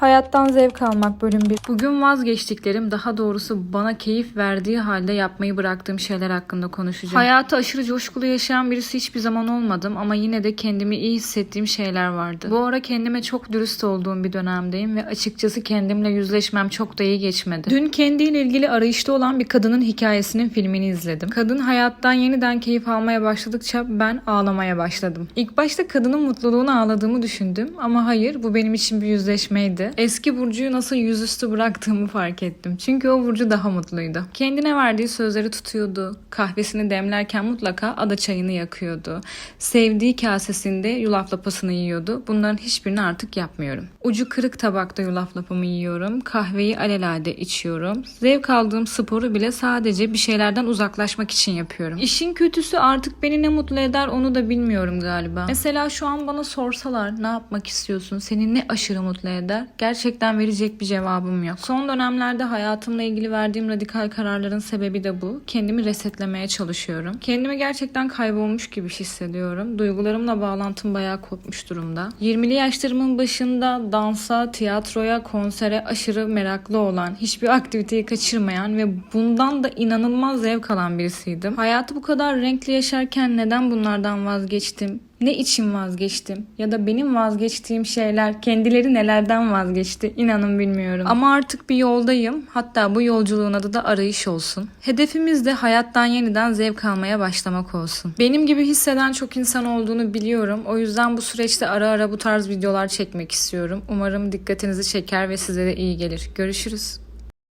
Hayattan zevk almak bölüm 1. Bugün vazgeçtiklerim daha doğrusu bana keyif verdiği halde yapmayı bıraktığım şeyler hakkında konuşacağım. Hayatı aşırı coşkulu yaşayan birisi hiçbir zaman olmadım ama yine de kendimi iyi hissettiğim şeyler vardı. Bu ara kendime çok dürüst olduğum bir dönemdeyim ve açıkçası kendimle yüzleşmem çok da iyi geçmedi. Dün kendiyle ilgili arayışta olan bir kadının hikayesinin filmini izledim. Kadın hayattan yeniden keyif almaya başladıkça ben ağlamaya başladım. İlk başta kadının mutluluğuna ağladığımı düşündüm ama hayır bu benim için bir yüzleşmeydi. Eski Burcu'yu nasıl yüzüstü bıraktığımı fark ettim. Çünkü o Burcu daha mutluydu. Kendine verdiği sözleri tutuyordu. Kahvesini demlerken mutlaka ada çayını yakıyordu. Sevdiği kasesinde yulaf lapasını yiyordu. Bunların hiçbirini artık yapmıyorum. Ucu kırık tabakta yulaf lapamı yiyorum. Kahveyi alelade içiyorum. Zevk aldığım sporu bile sadece bir şeylerden uzaklaşmak için yapıyorum. İşin kötüsü artık beni ne mutlu eder onu da bilmiyorum galiba. Mesela şu an bana sorsalar ne yapmak istiyorsun? Seni ne aşırı mutlu eder? Gerçekten verecek bir cevabım yok. Son dönemlerde hayatımla ilgili verdiğim radikal kararların sebebi de bu. Kendimi resetlemeye çalışıyorum. Kendimi gerçekten kaybolmuş gibi hissediyorum. Duygularımla bağlantım bayağı kopmuş durumda. 20'li yaşlarımın başında dansa, tiyatroya, konsere aşırı meraklı olan, hiçbir aktiviteyi kaçırmayan ve bundan da inanılmaz zevk alan birisiydim. Hayatı bu kadar renkli yaşarken neden bunlardan vazgeçtim? Ne için vazgeçtim? Ya da benim vazgeçtiğim şeyler kendileri nelerden vazgeçti? İnanın bilmiyorum. Ama artık bir yoldayım. Hatta bu yolculuğun adı da arayış olsun. Hedefimiz de hayattan yeniden zevk almaya başlamak olsun. Benim gibi hisseden çok insan olduğunu biliyorum. O yüzden bu süreçte ara ara bu tarz videolar çekmek istiyorum. Umarım dikkatinizi çeker ve size de iyi gelir. Görüşürüz.